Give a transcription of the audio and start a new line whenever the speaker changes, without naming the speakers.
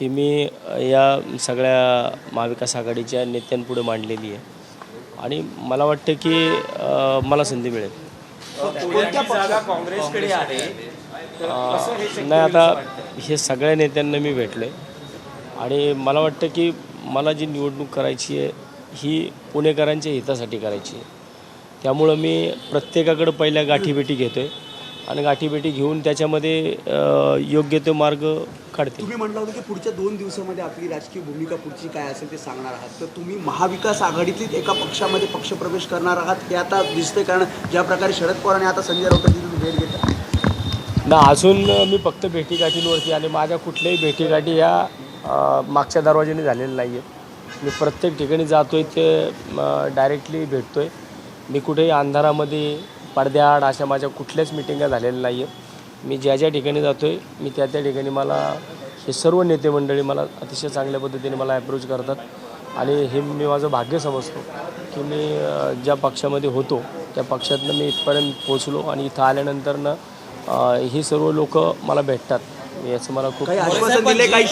ती मी या सगळ्या महाविकास आघाडीच्या नेत्यांपुढे मांडलेली आहे. आणि मला वाटतं की मला संधी मिळेल. नाही आता हे सगळ्या नेत्यांना मी भेटलो. आणि मला वाटतं की मला जी निवडणूक करायची आहे ही पुणेकरांच्या हितासाठी करायची आहे. त्यामुळं मी प्रत्येकाकडं पहिल्या गाठीभेटी घेतो आहे आणि गाठीभेटी घेऊन त्याच्यामध्ये योग्य तो मार्ग काढते
तुम्ही म्हटलं होतं की पुढच्या दोन दिवसामध्ये आपली राजकीय भूमिका पुढची काय असेल ते सांगणार आहात. तर तुम्ही महाविकास आघाडीतलीच एका पक्षामध्ये पक्षप्रवेश करणार आहात हे आता दिसतंय कारण ज्या प्रकारे शरद पवार आणि आता संजय राऊतांची तुम्ही भेट घेता
ना अजून मी फक्त भेटीगाठींवरती आणि माझ्या कुठल्याही भेटीगाठी या अ, मागच्या दरवाज्याने झालेल्या नाही आहेत मी प्रत्येक ठिकाणी जातो आहे ते डायरेक्टली भेटतो आहे मी कुठेही अंधारामध्ये पडद्याआड अशा माझ्या कुठल्याच मिटिंगा झालेल्या नाही आहेत मी ज्या ज्या ठिकाणी जातो आहे मी त्या त्या ठिकाणी मला हे सर्व नेते मंडळी मला अतिशय चांगल्या पद्धतीने मला अप्रोच करतात. आणि हे मी माझं भाग्य समजतो की मी ज्या पक्षामध्ये होतो त्या पक्षातनं मी इथपर्यंत पोचलो आणि इथं आल्यानंतरनं ही सर्व लोक मला भेटतात. याचं मला खूप